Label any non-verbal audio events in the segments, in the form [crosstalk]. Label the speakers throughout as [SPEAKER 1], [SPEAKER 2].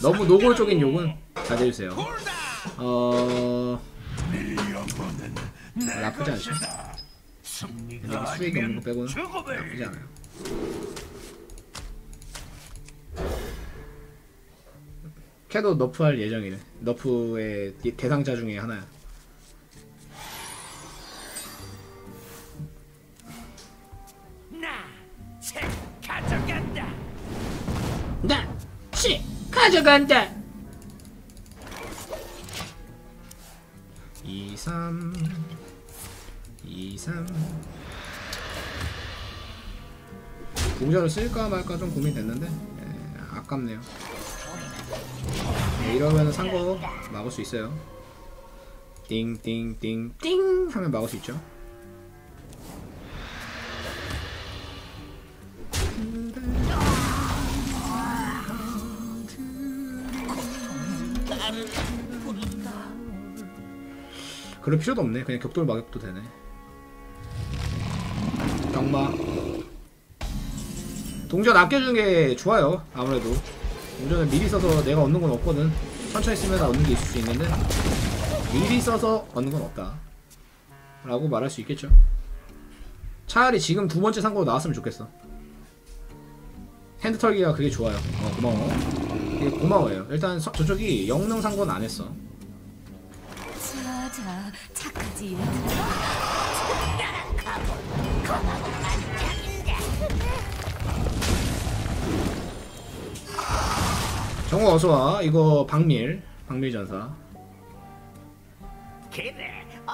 [SPEAKER 1] 너무 노골적인 욕은 자제해주세요. 어... 나쁘지 않죠. 수익이 없는 거 빼고는 나쁘지 않아요. 캐도 너프할 예정이래. 너프의 대상자 중에 하나야.
[SPEAKER 2] 가져간다.
[SPEAKER 1] 나! 씨! 가져간다! 2, 3 2, 3 공전을 쓸까 말까 좀 고민됐는데 예, 아깝네요 네, 이러면 산거 막을 수 있어요 띵 띵 띵 띵 하면 막을 수 있죠 그럴 필요도 없네. 그냥 격돌 막역도 되네. 경마. 동전 아껴주는 게 좋아요. 아무래도. 동전을 미리 써서 내가 얻는 건 없거든. 천천히 쓰면 얻는 게 있을 수 있는데 미리 써서 얻는 건 없다. 라고 말할 수 있겠죠. 차라리 지금 두 번째 상고 나왔으면 좋겠어. 핸드 털기가 그게 좋아요. 어 고마워. 이게 고마워요. 일단 서, 저쪽이 영능 상고는 안 했어
[SPEAKER 3] 자자 착하지 얘들아
[SPEAKER 1] 정우 어서와 이거 박밀 박밀 전사
[SPEAKER 2] 그래, 어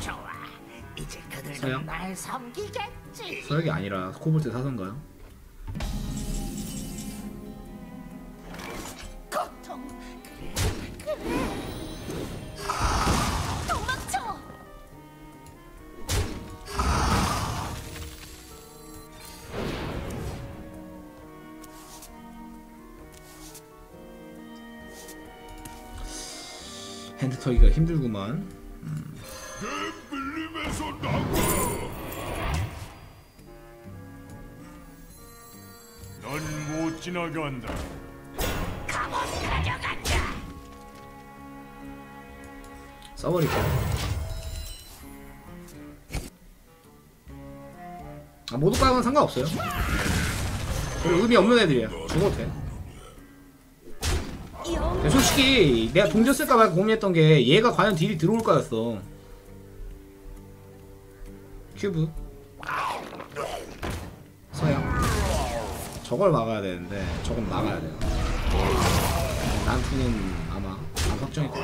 [SPEAKER 2] 좋아. 이제 그들도
[SPEAKER 1] 서영?
[SPEAKER 2] 날 섬기겠지.
[SPEAKER 1] 서역이 아니라 코볼트 사선가요? 핸드 털기가 힘들구만
[SPEAKER 4] 나가. 넌못 지나간다.
[SPEAKER 1] 써버릴게 아 모두 까면 상관없어요 의미 없는 애들이야 죽어도 돼 솔직히 내가 동전 쓸까 말까 고민했던 게 얘가 과연 딜이 들어올 까였어. 큐브. 서양 저걸 막아야 되는데 저건 막아야 돼요. 난투는 아마 안 확정일 네.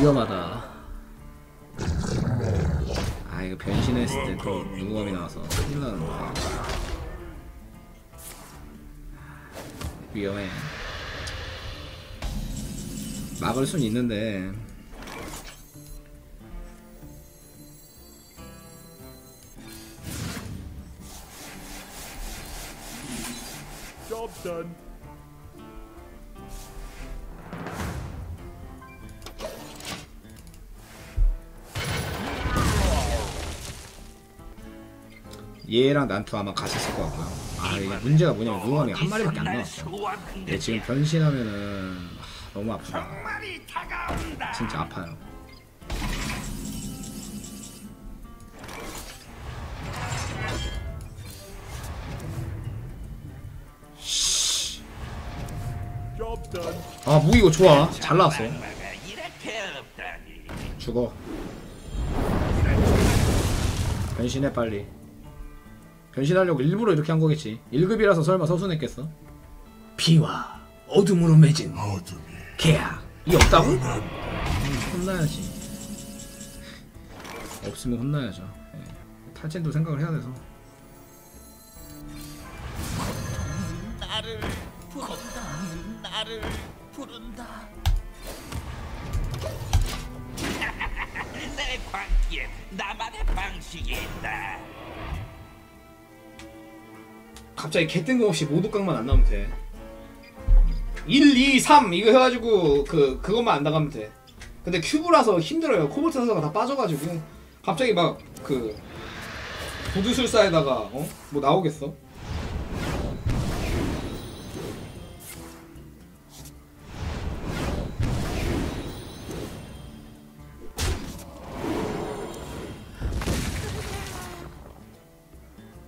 [SPEAKER 1] 위험하다. 아, 이거 변신했을 때또 무감이 나와서 큰일 나는데. 위험해. 막을 순 있는데. 얘랑 난투 아마 쓸것 같고요. 아, 이게 문제가 뭐냐면 무감이 한 마리밖에 안 나왔어. 얘 지금 변신하면은 하, 너무 아프다. 진짜 아파요. 아 무기 이거 좋아. 잘 나왔어. 죽어. 변신해 빨리. 변신하려고 일부러 이렇게 한 거겠지. 1급이라서 설마 서순했겠어? 비와 어둠으로 맺은
[SPEAKER 4] 어둠이
[SPEAKER 1] 계약. 이 없다고? 음, 혼나야지. 없으면 혼나야죠. 예. 탈진도 생각을 해야 돼서.
[SPEAKER 3] 나를 부른다. 나를 부른다. [laughs]
[SPEAKER 2] 내 광기에 나만의 방식이 있다.
[SPEAKER 1] 갑자기 개 뜬금없이 모독각만 안 나오면 돼. 1, 2, 3 이거 해가지고 그 그것만 안 나가면 돼. 근데 큐브라서 힘들어요. 코볼트 선수가 다 빠져가지고 갑자기 막그 도두술사에다가 어? 뭐 나오겠어?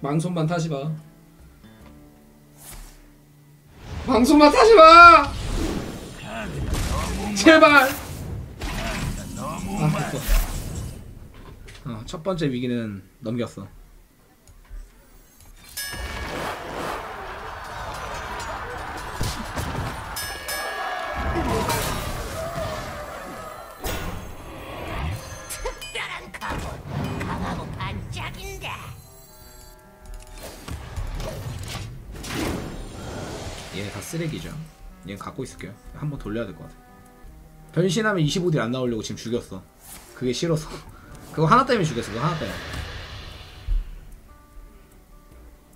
[SPEAKER 1] 망손만 타지 마. 방송만 타지 마! 제발! 아. 어, 첫 번째 위기는 넘겼어.
[SPEAKER 3] 특별한. 강하고 반짝인다.
[SPEAKER 1] 얘다 쓰레기죠. 얘는 갖고 있을게요. 한번 돌려야 될 것 같아. 변신하면 25딜 안 나오려고 지금 죽였어. 그게 싫어서. [laughs] 그거 하나 때문에 죽였어. 그거 하나 때문에.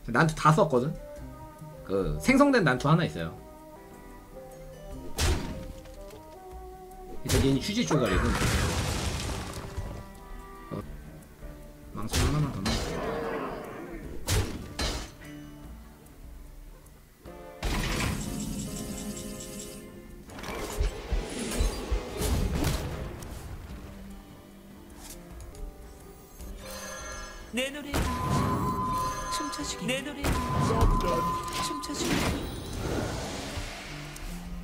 [SPEAKER 1] 난투 다 썼거든. 그 생성된 난투 하나 있어요. 일단 얘는 휴지 쪼가리고.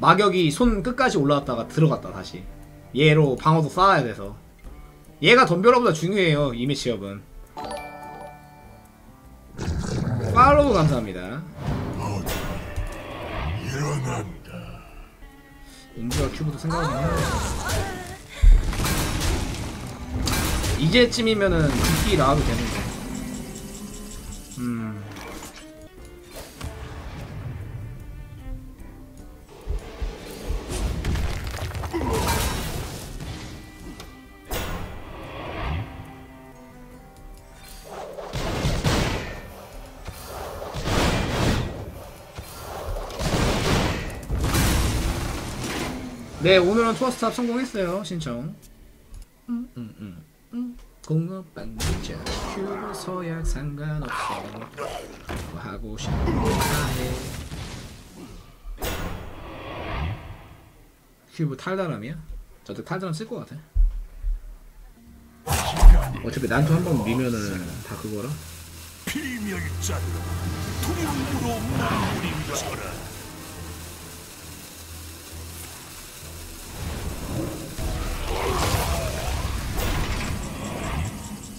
[SPEAKER 1] 마격이 손 끝까지 올라왔다가 들어갔다 다시. 얘로 방어도 쌓아야 돼서. 얘가 덤벼라보다 중요해요 이 매치업은. 팔로우 감사합니다. 인주와 큐브도 해야 이제쯤이면은 죽기 나와도 되는데. 음 네 오늘은 투어스탑 성공했어요 신청 음, 음, 음, 음. 공업방 문자 큐브 서약 상관없어 뭐 하고 싶은 거다해 큐브 탈다람이야? 저도 탈다람 쓸 것 같아 어차피 난투 한 번 미면은 다 그거라
[SPEAKER 4] 필멸자여. 두려움으로 마무리 쳐라.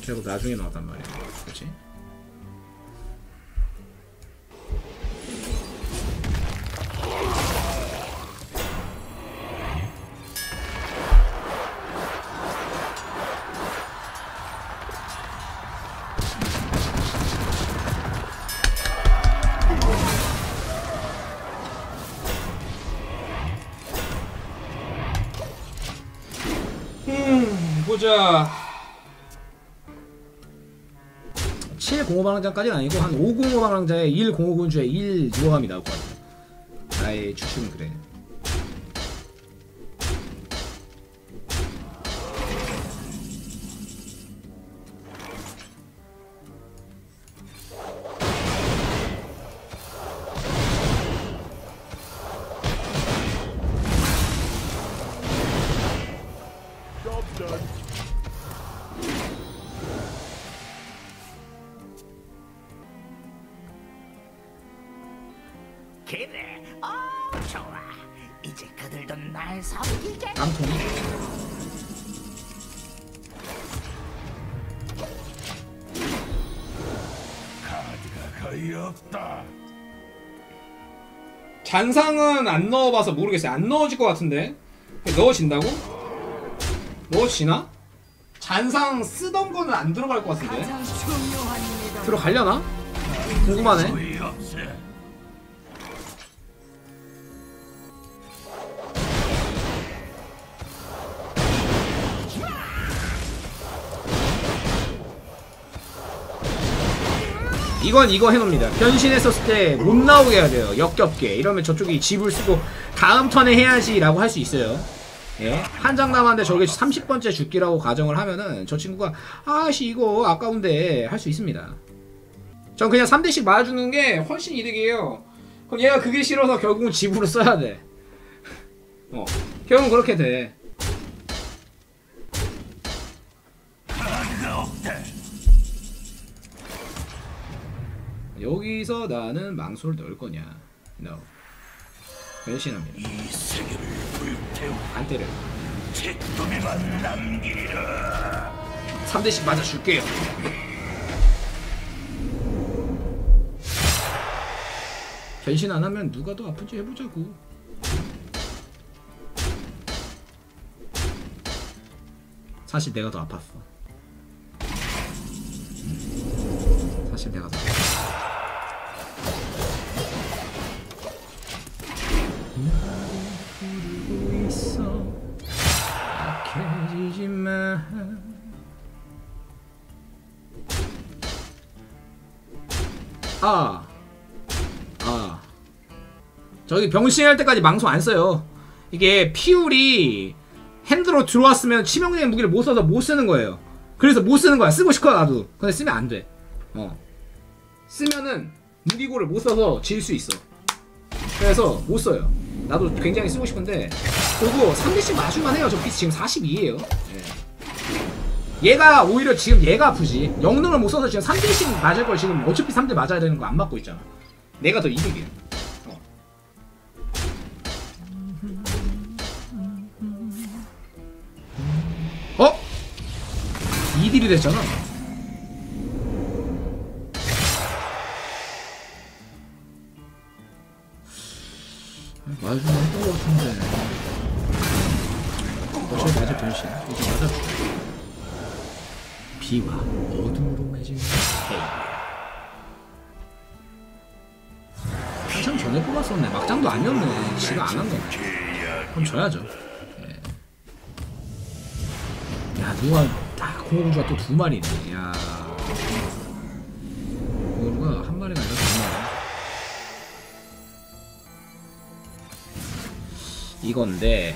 [SPEAKER 1] 결국 나중에 나왔단 말이야 그렇지? 음 보자 705방랑자까지는 아니고 한 505방랑자에 105군주에 1 누워감이 나올 것 같아 나의 추측은 그래
[SPEAKER 4] 거의 없다.
[SPEAKER 1] 잔상은 안 넣어봐서 모르겠어요 안 넣어질 것 같은데 넣어진다고? 넣어지나? 잔상 쓰던 거는 안 들어갈 것 같은데 들어가려나? 궁금하네 이건 이거 해놓습니다. 변신했었을 때 못 나오게 해야 돼요. 역겹게. 이러면 저쪽이 집을 쓰고 다음 턴에 해야지 라고 할 수 있어요. 예? 한 장 남았는데 저게 30번째 죽기라고 가정을 하면은 저 친구가 아씨 이거 아까운데 할 수 있습니다. 전 그냥 3대씩 맞아주는 게 훨씬 이득이에요. 그럼 얘가 그게 싫어서 결국은 집으로 써야 돼. 어, 결국은 그렇게 돼 여기서 나는 망소를 넣을 거냐 No 변신합니다
[SPEAKER 4] 이 세계를 불태우
[SPEAKER 1] 안
[SPEAKER 4] 남기리라.
[SPEAKER 1] 3대씩 맞아 줄게요. 변신 안 하면 누가 더 아픈지 해보자고. 사실 내가 더 아팠어. 음, 사실 내가 더 아팠어. 아. 아. 저기 병신할 때까지 망소 안 써요. 이게 피울이 핸드로 들어왔으면 치명적인 무기를 못 써서 못 쓰는 거예요. 그래서 못 쓰는 거야. 쓰고 싶어 나도. 근데 쓰면 안 돼. 어. 쓰면은 무기고를 못 써서 질 수 있어. 그래서 못 써요. 나도 굉장히 쓰고 싶은데 그리고 3대씩 맞을만 해요. 저 피스 지금 42예요. 얘가 오히려 지금 얘가 아프지. 영능을 못 써서 지금 3대씩 맞을 걸 지금 어차피 3대 맞아야 되는 거 안 맞고 있잖아. 내가 더 이득이야. 어. 어? 2딜이 됐잖아. 맞으면 했던 것 같은데. 어차피 맞을 변신. 이제 맞아줄게. 비와 어둠으로 맺은 헤이. 한참 전에 뽑았었네. 막장도 아니었네. 지가 안 한 거야. 그럼 져야죠. 예. 야, 누가 딱 공호구주가 또 두 마리네. 야. 공호구가 한 마리가 아니라 두 마리. 이건데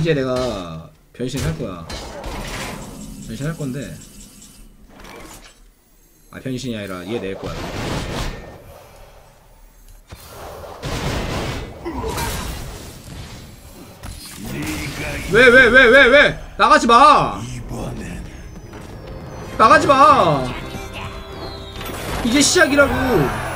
[SPEAKER 1] 이제 내가 변신할 거야. 변신할 건데. 아 변신이 아니라 얘 낼 거야. 왜 왜 왜 왜 왜 나가지 마. 나가지 마. 이제 시작이라고.